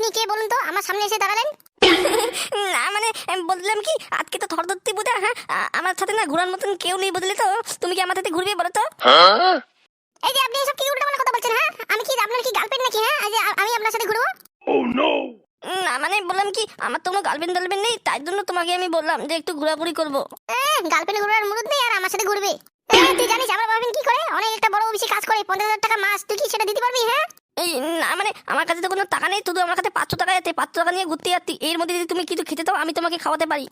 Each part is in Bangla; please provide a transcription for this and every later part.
আপনি কে বলুন তো? আমার সামনে এসে দাঁড়ালেন। না মানে আমি বললাম কি আজকে তো থর ধরতে বুঝা হ্যাঁ আমার সাথে না ঘোরার মতন কেউ নেই বুঝলি তো। তুমি কি আমার সাথে ঘুরবে বলো তো? এই যে আপনি এসব কি উল্টো কথা বলছেন হ্যাঁ? আমি কি আপনার কি গার্লফ্রেন্ড নাকি হ্যাঁ? যে আমি আপনার সাথে ঘুরবো? না মানে বললাম কি আমার তো কোনো গার্লফ্রেন্ড টার্লফ্রেন্ড নেই তাই জন্য তোমাকে আমি বললাম যে একটু ঘোরাঘুরি করব। গার্লফ্রেন্ড ঘুরার মুরুদ নেই আর আমার সাথে ঘুরবে। তুই জানিস আমার বাবা কি করে? অনেক একটা বড় অফিসে কাজ করে পঞ্চাশ হাজার টাকা মাস তুই কি সেটা দিতে পারবি হ্যাঁ? এই না মানে আমার কাছে তো কোনো টাকা নেই শুধু আমার কাছে পাঁচশো টাকা আছে পাঁচশো টাকা নিয়ে ঘুরতে যাচ্ছি। এর মধ্যে যদি তুমি কিছু খেতে দাও আমি তোমাকে খাওয়াতে পারি।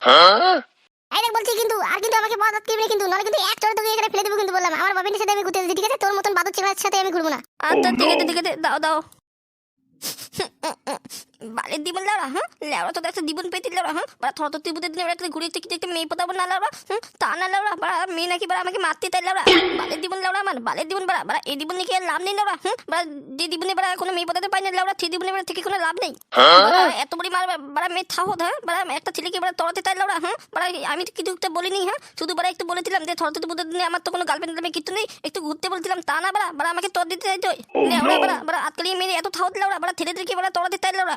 এই দেখ বলছি কিন্তু আর কিন্তু আমাকে বাদ দিবি কিন্তু নাহলে কিন্তু এক চড় তোকে এখানে ফেলে দেবো কিন্তু বললাম। আমার বাবিনের সাথে আমি ঘুরতে যাচ্ছি ঠিক আছে? তোর মতন বাদর ছেলের সাথে আমি ঘুরবো না। আচ্ছা ঠিক আছে ঠিক আছে দাও দাও। বালের দিবন লাউরা হ্যাঁ লেওড়া তো একটা দিবন পেতে লেওড়া হ্যাঁ বা থর তো ত্রিপুদের দিনে একটা ঘুরে দেখতে দেখতে মেয়ে পোতাবো না লাউরা হুম? তা না লাউরা বাড়া মেয়ে নাকি বাড়া আমাকে মারতে তাই লাউরা বালের দিবন লাউরা আমার, বালের দিবন বাড়া বাড়া, এই দিবন নাকি লাভ নেই লাউরা হুম? বাড়া যে দিবনে বাড়া কোনো মেয়ে পোতাতে পাই না লাউরা সেই দিবনে বাড়া থেকে কোনো লাভ নেই। এত বড়ি মার বাড়া, মেয়ে থাও হ্যাঁ বাড়া, একটা ছেলেকে বাড়া তড়াতে তাই লাউরা হ্যাঁ বাড়া, আমি তো কিছু একটা বলিনি হ্যাঁ? শুধু বাড়া একটু বলেছিলাম যে থর ত্রিপুদের দিনে আমার তো কোনো গার্লফ্রেন্ড টার্লফ্রেন্ড কিছু নেই, একটু ঘুরতে বলছিলাম, তা না বাড়া বাড়া, আমাকে তর দিতে চাই তো লেওড়া বাড়া বাড়া আজকাল মেয়ে এত থাও লাউরা বাড়া, ছেলেদেরকে বাড়া তড়াতে তাই লাউরা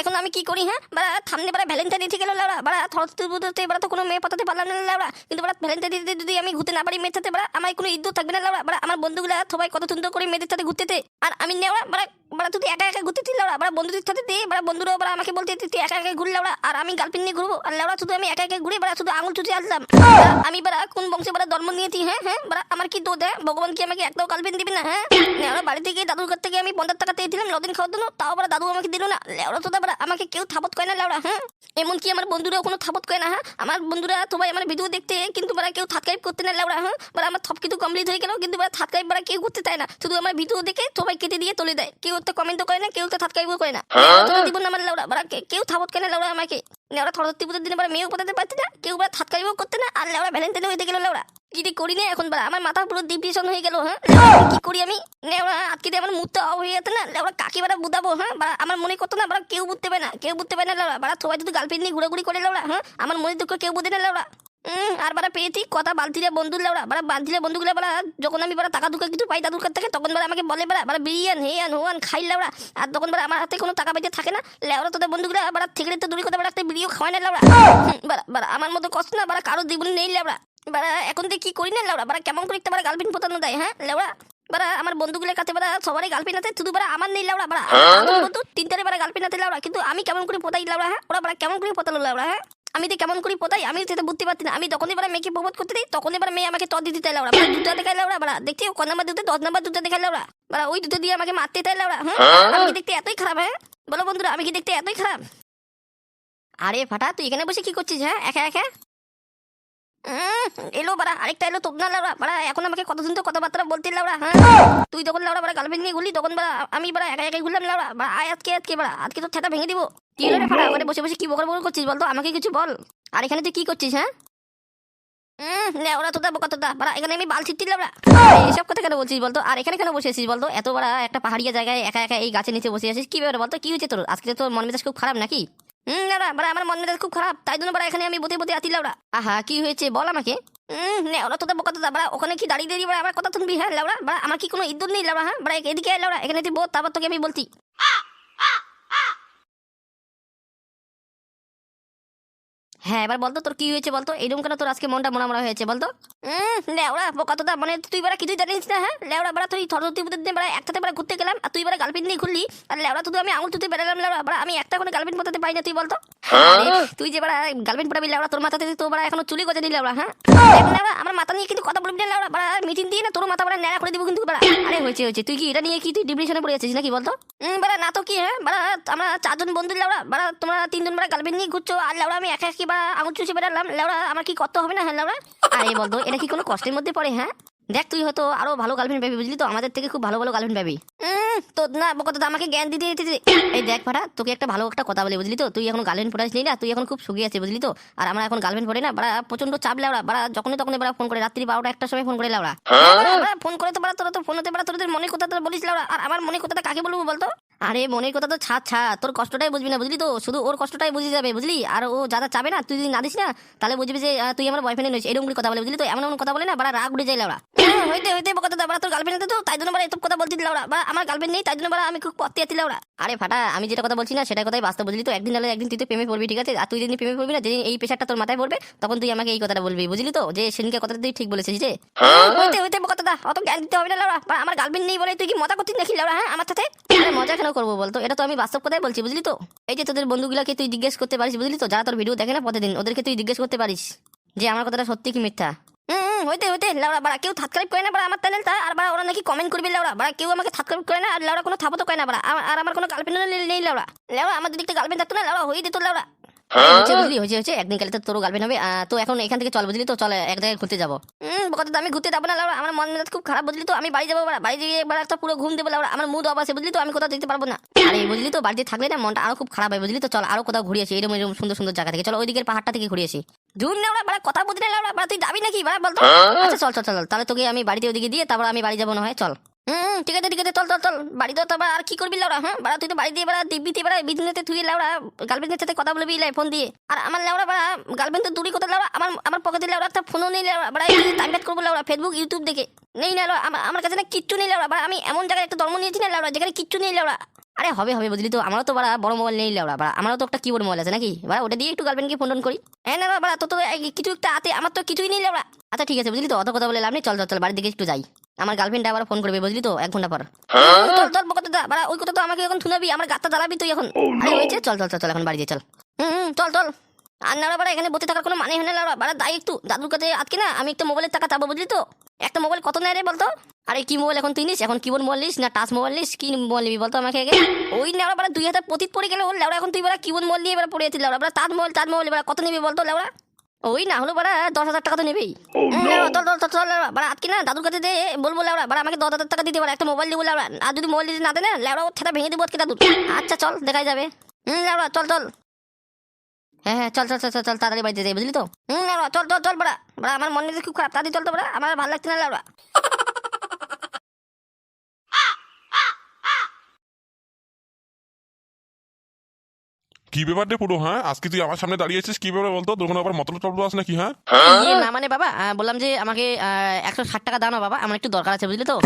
এখন আমি কি করি হ্যাঁ? বাড়া, সামনে বাড়া ভ্যালেন্টাইন ডে গেল লাউরা, বাড়া থরতে বাড়া, তো কোনো মেয়ে পাতাতে পারলাম না লাউরা। কিন্তু বাড়া ভ্যালেন্টাইন ডে যদি আমি ঘুরতে না পারি মেয়ের সাথে, বাড়া, আমার কোনো ইদ্যুৎ থাকবে না লাউরা। বাড়া, আমার বন্ধুগুলা সবাই কত সুন্দর করে মেয়েদের সাথে ঘুরতেতে আর আমি নেওয়া বাড়া বাড়া, তুই একা একা ঘুরতে লাউরা। বাড়া, বন্ধুদের সাথে দিয়ে বাড়া, বন্ধুরাও বাড়া আমাকে বলতে তুই একা একা ঘুরে লাউরা। আর আমি গার্লফ্রেন্ড নিয়ে ঘুরবো। আর লাউরা, শুধু আমি একা একা ঘুরে, বাড়া, শুধু আঙুল চুচে আসলাম। আমি বাড়া কোন বংশে বাড়া জন্ম নিয়েছি হ্যাঁ হ্যাঁ? বাড়া, আমার কি দোষ হ্যাঁ? ভগবান কি আমাকে একটাও গার্লফ্রেন্ড দিবি না হ্যাঁ? লেওড়া বাড়ি থেকে দাদুর কাছ থেকে আমি পঞ্চাশ টাকা চেয়েছিলাম লদিন খাওয়ার জন্য। তাও আবার দাদু আমাকে দিল না। লেওড়া তো বাড়া আমাকে কেউ থাপত করে না লাউরা হ্যাঁ? এমনকি আমার বন্ধুরাও কোনো থাপত কয় না হ্যাঁ? আমার বন্ধুরা তোমায় আমার ভিডিও দেখতে কিন্তু বারা কেউ থাতকাইপ করতে না লেওড়া হ্যাঁ? বারা আমার থপ কিন্তু কমপ্লিট হয়ে গেল কিন্তু বারা থাতকাইপ বারা কেউ করতে চায় না। শুধু আমার ভিডিও দেখে সবাই কেটে দিয়ে তুলে দেয়। কেউ তো কমেন্টও করে না কেউ তো থাতকাইপও করে না। তোরা দিব না আমার লাউরা বারা কেউ থাপত করে না লাউরা আমাকে। লেওড়া থরদত্তি পুজোর দিনে পরে মেয়েও পাঠাতে পারছে না, কেউ বাড়া থাতকাইপও করতে না, আর লেওড়া ভ্যালেন্টাইন হয়ে গেল লেওড়া যদি করি না এখন বাড়া আমার মাথা পুরো ডিপ্রেশন হয়ে গেল হ্যাঁ? কি করি আমি? লেওড়া আজকে দিয়ে আমার মুখটা অফ হয়ে যেত না লেওড়া কাকি বাড়া বুঝাবো হ্যাঁ? বা আমার মনে করতো না বাড়া কেউ বুঝতে পারে না, কেউ বুঝতে পারে না লেওড়া বাড়া সবাই যদি গার্লফ্রেন্ড নিয়ে ঘুরাঘুরি করে লেওড়া হ্যাঁ? আমার মনে দুঃখ কেউ বুঝে না লেওড়া আর বারা পেয়েছি কথা বালতিরে বন্ধু লেওড়া বারা বালতিরে বন্ধুগুলো বারা যখন আমি বারা টাকা দুকা কিছু পাই দাদুর কাছ থেকে তখন বারা আমাকে বলে বারা বারা বিরিয়ান হেয়ান হোয়ান খাই লেওড়া আর তখন বারা আমার হাতে কোনো টাকা পয়সা থাকে না। লেওড়া তোদের বন্ধুগুলো বারা থেকে তো দূরে কথা বারা একটা বিড়িও খাওয়ায় না লেওড়া বারা বারা আমার মতো কষ্ট না বারা কারও জীবনে নেই লেওড়া বারা এখন থেকে কি করি না লেওড়া বারা কেমন করে একটা বারা গার্লফ্রেন্ড পোতানো দেয় হ্যাঁ লেওড়া বারা আমার বন্ধুগুলোর কাছে বারা সবারই গার্লফ্রেন্ড আছে শুধু বারা আমার নেই লেওড়া বারা বন্ধু তিনটারে বারা গার্লফ্রেন্ড আছে লেওড়া কিন্তু আমি কেমন করে পোতাই লেওড়া হ্যাঁ? ওরা বারা কেমন করে পোতালো লেওড়া হ্যাঁ? আমি তো কেমন করি পোতাই? আমি সেটা বুঝতে পারছি না। আমি যখনই এবার মেয়েকে প্রবোধ করতে দিই তখন এবার মেয়ে আমাকে তদ দিতে চাইলে ওরা দুটো দেখাই ওরা বাড়া দেখছি ক নাম্বার দুটো দশ নাম্বার দুটো দেখাইলে ওরা বাড়া ওই দুটো দিয়ে আমাকে মারতে চাইলে ওরা হ্যাঁ? আমি কি দেখতে এতই খারাপ হ্যাঁ? বলো বন্ধুরা আমি কি দেখতে এতই খারাপ? আরে ফাটা তুই এখানে বসে কি করছিস হ্যাঁ? একা একা? এলো বাড়া আরেকটা এলো তোপ না লাউরা বাড়া এখন আমাকে কত দিন তো কথাবার্তা বলতে লাউরা হ্যাঁ? তুই তখন লাউরা বাড়া গার্লফ্রেন্ড নিয়ে ঘুরলি তখন বাড়া আমি বাড়া একা একাই ঘুরলাম লাউরা বাড়া আয় আজকে আজকে বাড়া আজকে তো থেতা ভেঙে দিব। কি হলো রে ফাটা ওখানে বসে বসে কি বকর বকর করছিস বলতো আমাকে কিছু বল। আর এখানে তুই কি করছিস হ্যাঁ? হুম ওরা তোদা বোকা তোদা। বাড়া এখানে আমি বাল ছিটটি লাউরা এসব কথা কেন বলছিস বলতো আর এখানে কেন বসে আছিস বলতো এত বড় একটা পাহাড়িয়া জায়গায় একা একা এই গাছের নিচে বসে আছিস? কি ব্যাপার বলতো কি হয়েছে তোর? আজকে তোর মন মেজাজ খুব খারাপ নাকি? হুম না না বাড়া আমার মন মেজাজ খুব খারাপ। তাই জন্য বাড়া এখানে আমি বতে বতে আতি লাউরা আহা কি হয়েছে বল আমাকে? হুম নে ওরা তোদের বোকা তোদা। বাড়া ওখানে কি দাঁড়িয়ে দাঁড়িয়ে বাড়া আমার কথা শুনবি হ্যাঁ লাউরা বাড়া আমার কি কোনো ইদ্যুৎ নেই লাউরা হ্যাঁ? বাড়া এদিকে লাউরা এখানে তুই বোধ তারপর তোকে আমি বলছি। হ্যাঁ এবার বলতো তোর কি হয়েছে বলতো? এরকম কেন তোর আজকে মনটা মরা মরা হয়েছে বলতো? লেওড়া কতটা মানে তুই বারা কিছুই জানিস না হ্যাঁ? লেওড়া বারা তুই থরতি বুদ্ধি দিয়ে বারা একসাথে বারা ঘুরতে গেলাম আর তুই বারা গার্লফ্রেন্ড নিয়ে ঘুরলি আর লেওড়া তুই আমি আঙুল তুতে বেড়ালাম লেওড়া বারা আমি একটা করে গার্লফ্রেন্ড পতাতে পাই না তুই বলতো? তুই যে বারা গার্লফ্রেন্ড পড়াবি লেওড়া তোর মাথাতে তোর বারা এখনও চুলি গজে লেওড়া হ্যাঁ? আমার মাথা নিয়ে কিন্তু কথা বলবি না লেওড়া বারা মিটিং দিয়ে না তোর মাথা বারা ন্যাড়া করে দিব কিন্তু বারা আরে হয়েছে হয়েছে তুই কি এটা নিয়ে কি তুই ডিপ্রেশনে পড়ে আছিস নাকি বলতো? বারা না তো কি হ্যাঁ? বারা আমরা চারজন বন্ধু লেওড়া বারা তোমরা তিনজন বারা গার্লফ্রেন্ড নিয়ে ঘুরছো আর লেওড়া আমি একা একা বারা আঙুল চুষে বেড়ালাম লেওড়া আমার কি করতে হবে না হ্যাঁ লেওড়া আরে বলতো এটা কি কোনো কষ্টের মধ্যে পড়ে হ্যাঁ? দেখ তুই হয়তো আরও ভালো গার্লফ্রেন্ড পাবি বুঝলি তো? আমাদের থেকে খুব ভালো ভালো গার্লফ্রেন্ড পাবি। তো না বকত আমাকে জ্ঞান দিতে এই দেখ ফাটা তোকে একটা ভালো একটা কথা বলি বুঝলি তো? তুই এখন গার্লফ্রেন্ড পড়াস না তুই এখন খুব সুখী আছে বুঝলি তো? আর আমরা এখন গার্লফ্রেন্ড পড়ে না বাড়া প্রচণ্ড চাপ লেওড়া বাড়া যখনই তখন বাড়া ফোন করে রাত্রি বারোটা একটা সময় ফোন করে লেওড়া ফোন করে তো বাড়া তোরা তো ফোন হতে কথা তোদের মনে কথা তোরা বলিস লেওড়া আর আমার মনে কথাটা কাকে বলব বলতো? আরে মনের কথা তো ছাড় ছাড়। তোর কষ্টটাই বুঝবি না বুঝলি তো? শুধু ওর কষ্টটাই বুঝে যাবে বুঝলি? আর ও যারা চাবে না তুই যদি না দিস না তাহলে বুঝবি যে তুই আমার বয়ফ্রেন্ড নইস এরকম কথা বলে বুঝলি তো? এমন এমন কথা বলে না বাড়া রাগ উঠে যায় লাউড়া। হ্যাঁ, হইতে হইতে কথা তোর গার্লফ্রেন্ড তো? তাই জন্য বাড়া এসব কথা লাউড়া। বা আমার গার্লফ্রেন্ড নেই তাই জন্য বাড়া আমি খুব পত্তি আছি লাউড়া। আরে ফাটা আমি যেটা কথা বলছি না সেটা কথাই বাস্তব বুঝলি তো? একদিন নাহলে একদিন তুই তো প্রেমে পড়বি ঠিক আছে? আর তুই যেদিন প্রেমে পড়বি না যেদিন এই পেশাটা তোর মাথায় পড়বে তখন তুই আমাকে এই কথাটা বলবি বুঝলি তো? যে সেদিনকে কথাটা তুই ঠিক বলেছিস যে? হইতে হইতে কথা অত জ্ঞান দিতে হবে না লাউড়া। আমার গার্লফ্রেন্ড নেই বলে তুই কি মজা করছিস নাকি লাউড়া হ্যাঁ আমার সাথে? মজা কেন করব বলতো এটা তো আমি বাস্তব কথাই বলছি, বুঝলি তো? এই যে তোদের বন্ধুগুলাকে তুই জিজ্ঞেস করতে পারিস, বুঝলি তো? যারা তোর ভিডিও দেখে না প্রতিদিন, ওদেরকে তুই জিজ্ঞেস করতে পারিস যে আমার কথাটা সত্যি কি মিথ্যা? হুম হইতে হইতে। লাউড়া বাড়া, কেউ সাবস্ক্রাইব করে না, বাড়া, আমার চ্যানেলটা আর বাড়া, ওরা নাকি কমেন্ট করবি লাউড়া বাড়া, কেউ আমাকে সাবস্ক্রাইব করে না, আর লাউড়া কোনো থাপতো করে না, বাড়া। আর আমার কোনো গার্লফ্রেন্ড নেই লাউড়া লাউড়া আমার দিকটা গার্লফ্রেন্ড থাকতো না লাউড়া হয়ে দিত লাউড়া বুঝলি হয়েছে একদিন তো তোর গার্লফ্রেন্ড হবে। তো এখন এখান থেকে চল বুঝলি তো চল এক জায়গায় ঘুরতে যাব। হুম কথা আমি ঘুরতে যাব না আমার মন মেজাজ খুব খারাপ বুঝলি তো আমি বাড়ি যাব বাড়ি গিয়ে একবার একটা পুরো ঘুম দেবো আমার মুড অফ আছে বুঝলি তো আমি কোথাও দেখতে পারব না। আরে বুঝলি তো বাড়িতে থাকলে না মনটা আরও খুব খারাপ হয় বুঝলি তো চল আরও কোথাও এরকম এরকম সুন্দর সুন্দর জায়গা থেকে। চলো ওই দিকের পাহাড়টা থেকে ঘুরে আসি। জুন লাউড়া বাড়া কথা বুঝলি না তুই যাবি নাকি? বলতো আচ্ছা চল চল চল চল। তাহলে তোকে আমি বাড়িতে ওদিকে দিয়ে তারপর আমি বাড়ি যাব না হয় চল। হুম, ঠিক আছে ঠিক আছে, চল চল চল। বাড়ি তো আর কি করবি লাউড়া হ্যাঁ বাড়া, তুই তো বাড়ি দিয়ে বাড়া বাড়া তুই গার্লফ্রেন্ডের সাথে কথা বলবি, লাই ফোন দিয়ে। আর আমার লাউড়া বাড়া গার্লফ্রেন্ড তো দূরই কথা আমার আমার পকেটে লাউড়া একটা ফোনও নেই বাড়া টাইম করব ফেসবুক ইউটিউব দেখে। নেই না আমার কাছে না কিচ্ছু নেই বাড়া, আমি এমন জায়গায় একটা ধর্ম নিয়েছি না লাউড়া যেখানে কিচ্ছু নেই লাউড়া আরে হবে হবে, বুঝলি তো, আমারও তো, বাড়া, বড় মোবাইল নেই লাউড়া বাড়া, আমারও তো একটা কিবোর্ড মোবাইল আছে নাকি? বাড়া, ওটা দিয়ে একটু গার্লফ্রেন্ডকে ফোন টোন করি। হ্যাঁ না না বাড়া তো তো কিছু একটা আতে আমার তো কিছুই নেই লাউড়া আচ্ছা ঠিক আছে, বুঝলি তো, অত কথা বলে লাভ নেই, চল চল চল, বাড়ির দিকে একটু যাই। আমার গার্লফ্রেন্ড আবার ফোন করবে বুঝলি তো এক ঘণ্টা পর। চল চল বকতে দা বাড়া ওই কথা তো আমাকে এখন শুনাবি আমার গাতটা জ্বালাবি তুই এখন। আরে হয়েছে? চল চল চল চল এখন বাড়ি যাই চল। হুম হুম, চল চল। আর না বাড়া এখানে বসে থাকার কোনো মানে হয় না বাড়া দাই একটু। দাদুর কাছে আজকে না আমি একটা মোবাইলের টাকা চাবো বুঝলি তো? একটা মোবাইল কত নেয় রে বলতো? আরে কি মোবাইল এখন তুই নিস? এখন কিবোর্ড মোবাইল নিস না টাচ মোবাইল নিস? কি মোবাইল নিবি বলতো আমাকে আগে? ওই লেওড়া বাড়া দুই হাজার পতিত পড়ে গেলে ওর লেওড়া এখন তুই বাড়া কিবোর্ড মোবাইল নিয়ে এবার পড়ে আছিস লেওড়া বাড়া টাচ মোবাইল টাচ মোবাইল বাড়া কত নিবি বলতো লেওড়া ওই না হলো বাড়া দশ হাজার টাকা তো নেবেই। লেওড়া বাড়া আজকে না দাদুর কাছে দে বলব লেওড়া বাড়া আমাকে দশ হাজার টাকা দিতে পারে একটা মোবাইল দিব লেওড়া আর যদি মোবাইল দিতে না দেয় না লেওড়া ওর ভেঙে দিব আজকে দাদুর। আচ্ছা চল দেখাই যাবে। হুম লেবড়া চল চল। হ্যাঁ হ্যাঁ চল চল চল চল চল তাড়াতাড়ি বাড়িতে যাই বুঝলি তো? হুম লেবড়া চল চল চল বড়া। বাড়া আমার মনে মেজাজ খুব খারাপ তাড়াতাড়ি চল তো বাড়া। আমার ভালো লাগছে না লেওড়া। কি ব্যাপার রে পুরো হ্যাঁ? আজকে তুই আমার সামনে দাঁড়িয়েছিস কি ব্যাপার বলতো? তোর কোনো আবার মতলব টলব আছে নাকি হ্যাঁ? ইয়ে না মানে বাবা বললাম যে আমাকে একশো ষাট টাকা দাও না বাবা, আমার একটু দরকার আছে, বুঝলি তো?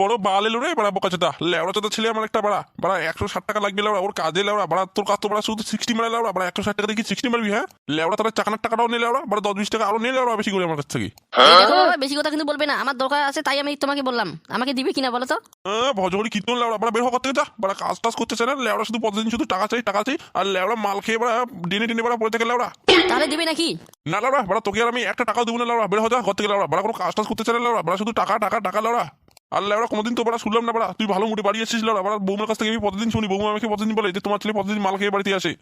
বড় বাল এলো রে বাড়া বোকা চোদা লেওড়া চোদা ছেলে আমার একটা বাড়া। বাড়া একশো ষাট টাকা লাগবে লেওড়া। ওর কাজে লেওড়া। বাড়া তোর কাজ তো বাড়া শুধু সিক্সটি মারে লেওড়া। বাড়া একশো ষাট টাকা দিয়ে সিক্সটি মারবি হ্যাঁ? লেওড়া তারা চাকানার টাকাটাও নিয়ে লেওড়া। বাড়া দশ বিশ টাকা আরও নিয়ে লেওড়া বেশি করে আমার কাছ থেকে। দেখো বেশি কথা কিন্তু বলবে না। আমার দরকার আছে তাই আমি তোমাকে বললাম। আমাকে দিবে কিনা বলো তো? ভজহরি কীর্তন লেওড়া। বাড়া বের হওয়ার থেকে যা। বাড়া কাজ টাজ করতেছে না। লেওড়া শুধু প্রতিদিন শুধু টাকা চাই টাকা চাই। আর লেওড়া মাল খেয়ে বাড়া ডিনে টিনে বাড়া পড়ে থাকে লেওড়া। তাহলে দিবে নাকি? না লাউড়া বাড়া তোকে আর আমি একটা টাকাও দেবো না লাউড়া বের হয়ে যা ঘর থেকে লাউড়া বাড়া কোনো কাজ টাজ করতে চাই না লাউড়া বাড়া শুধু টাকা টাকা টাকা লাউড়া আর লাউড়া কোনোদিন তো বাড়া শুনলাম না বাড়া। তুই ভালো মুড়ে বাড়ি লাউড়া বাড়া বৌমার কাছ থেকে আমি প্রতিদিন শুনি। বৌমা আমাকে প্রতিদিন বলে যে তোমার ছেলে প্রতিদিন মাল খেয়ে বাড়িতে আসে।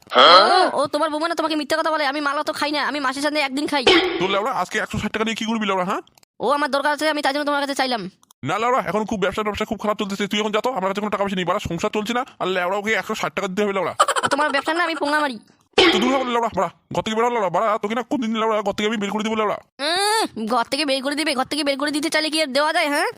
ও, তোমার বৌমা না তোমাকে মিথ্যা কথা বলে? আমি মালা তো খাই না আমি মাসের সাথে একদিন খাই। তোর লাউড়া আজকে একশো ষাট টাকা দিয়ে কি করবি লাউড়া হ্যাঁ? ও আমার দরকার আছে আমি তাই জন্য তোমার কাছে চাইলাম। না লাউড়া এখন খুব ব্যবসা ব্যবসা খুব খারাপ চলতেছে। তুই এখন যাতো আমার কাছে কোনো টাকা পয়সা নেই। বাড়া সংসার চলছে না আর লাউড়া ওকে একশো ষাট টাকা দিতে হবে লাউড়া তোমার ব্যবসা না আমি পোঙা মারি তুই দূর হবে লাউড়া বাড়া ঘর থেকে বেরো লাউড়া বাড়া তোকে না কোনদিন লাউড়া ঘর থেকে আমি বের করে দিব লাউড়া। ঘর থেকে বের করে দিবে ঘর থেকে বের করে দিতে চাইলে কি আর দেওয়া যায় হ্যাঁ?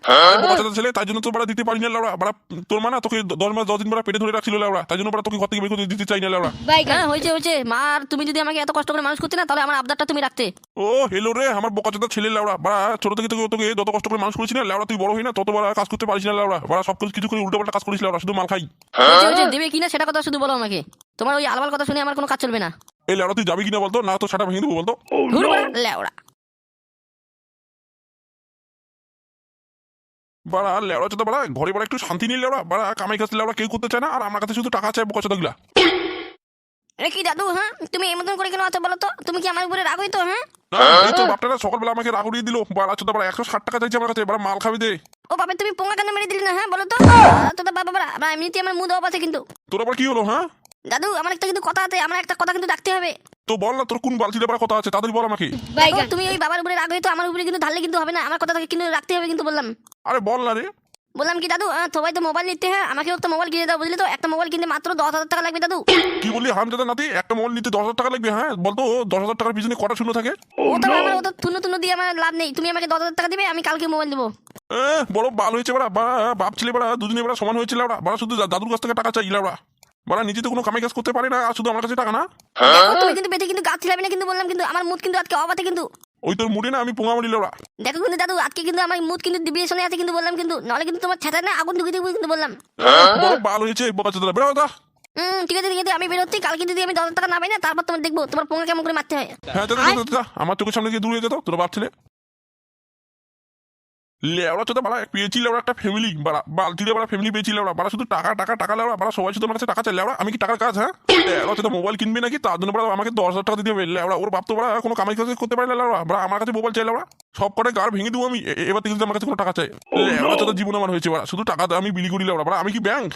বোকা ছেলে তাই জন্য তো বাড়া দিতে পারি না লাউড়া। বাড়া তোর মা না তোকে দশ মাস দশ দিন বাড়া পেটে ধরে রাখছিল লাউড়া। তাই জন্য বাড়া তোকে ঘর থেকে বের করে দিতে চাই না লাউড়া। হ্যাঁ হয়েছে হয়েছে। মা তুমি যদি আমাকে এত কষ্ট করে মানুষ করতে না তাহলে আমার আবদারটা তুমি রাখতে। ও হেলো রে আমার বোকা চোদা ছেলে লাউড়া। বাড়া ছোট থেকে তোকে তোকে যত কষ্ট করে মানুষ করেছি না লাউড়া তুই বড় হই না তত বড় কাজ করতে পারিস না লাউড়া। বাড়া সব কিছু কিছু করে উল্টো পাল্টা কাজ করিস লাউড়া শুধু মাল খাই। দেবে কিনা সেটা কথা শুধু বলো আমাকে। তোমার ওই আলবাল কথা শুনে আমার কোনো কাজ চলবে না। এই লাউড়া তুই যাবি কিনা বলতো? না তো সেটা ভেঙে দেবো বলতো? ঘুর বাড়া, লেওড়া। বাড়া লেওড়া চোদা বাড়া ঘরে বাড়া একটু শান্তি নিয়ে লেওড়া। বাড়া কামাই কাছে লেওড়া কেউ করতে চায় না আর আমার কাছে শুধু টাকা চায় বোকা চোদা গুলা। এ কি দাদু হ্যাঁ? তুমি এই মতন করে কেন আছো বলো তো? তুমি কি আমার উপরে রাগ তো হ্যাঁ? এই তো বাপটা না সকালবেলা আমাকে রাগ উড়িয়ে দিল। বাড়া চোদা বাড়া একশো ষাট টাকা চাইছে আমার কাছে বাড়া মাল খাবি দে। ও বাবা তুমি পোঙা কেন মেরে দিলে না হ্যাঁ বলো তো? আহ, তো বাবা বাবা এমনিতে আমার মুদ অফ আছে কিন্তু। তোর আবার কি হলো হ্যাঁ? দাদু আমার একটা কিন্তু কথা আছে আমার একটা কথা কিন্তু রাখতে হবে। তো বল না তোর কোন বালতিটা বাড়া কথা আছে তাড়াতাড়ি বল আমাকে। তুমি ওই বাবার উপরে রাগ হইতো আমার উপরে কিন্তু ঢাললে কিন্তু হবে না আমার কথাটাকে কিন্তু রাখতে হবে কিন্তু বললাম। আরে বল না রে। বললাম কি দাদু সবাই তো মোবাইল নিতে হ্যাঁ আমাকে একটা মোবাইল কিনে দাও বুঝলি তো? একটা মোবাইল কিনতে মাত্র দশ হাজার টাকা লাগবে দাদু। কি বললি হারামজাদা নাতি? একটা মোবাইল নিতে দশ হাজার টাকা লাগবে হ্যাঁ? বলতো দশ হাজার টাকার পিছনে কটা শূন্য থাকে? ও তো আমার ও তো তুনো তুনো দিয়ে আমার লাভ নেই তুমি আমাকে দশ হাজার টাকা দিবে আমি কালকে মোবাইল দেবো। এ, বড় বাল হয়েছে বাড়া বাপ ছেলে বাড়া দুদিনে বাড়া সমান হয়েছিল বাড়া বাড়া শুধু দাদুর কাছ থেকে টাকা চাই বাড়া বাড়া নিজে তো কোনো কামাই কাজ করতে পারে না আর শুধু আমার কাছে টাকা না? দেখো, তুমি কিন্তু পেটে কিন্তু গাছ ছিলাবে না কিন্তু বললাম কিন্তু আমার মুড কিন্তু আজকে অবাতে কিন্তু। ওই তোর মুড়ে না আমি পোঙা মারি দেখো কিন্তু দাদু আজকে কিন্তু আমার মুড কিন্তু ডিপ্রেশনে আছে কিন্তু বললাম কিন্তু নাহলে কিন্তু তোমার ছাতা না আগুন ঢুকে দেবো কিন্তু বললাম। বড় বাল হয়েছে বোকা চোদা বেরো দা হুম ঠিক আছে ঠিক আছে আমি বেরোচ্ছি কালকে যদি আমি দশ টাকা না পাই না তারপর তোমার দেখব তোমার পোঙা কেমন করে মারতে হয়। হ্যাঁ। আমার চোখের সামনে দিয়ে দূরে যেত তোর বাপ ছেলে। লেওড়া চোদা বাড়া পেয়েছি লেওড়া একটা ফ্যামিলি বাড়া বালতি বাড়া ফ্যামিলি পেয়েছি লেওড়া, বাড়া শুধু টাকা টাকা টাকা লেওড়া, বাড়া সবাই শুধু আমার কাছে টাকা চাই লেওড়া, আমি কি টাকার কাজ হ্যাঁ? লেওড়া চোদা মোবাইল কিনবে নাকি? তার জন্য বাড়া আমাকে দশ হাজার টাকা দিতে হবে। লেওড়া, ওর বাপ তো বাড়া কোনো কামাই কাজ করতে পারে লেওড়া। বাড়া আমার কাছে মোবাইল চাই লেওড়া। সব কটা গার ভেঙে দেবো আমি। এবার থেকে আমার কাছে কোনো টাকা চাই লেওড়া চোদা জীবন আমার হয়েছে, বাড়া। শুধু টাকা আমি বিলি করি লেওড়া। বাড়া, আমি কি ব্যাংক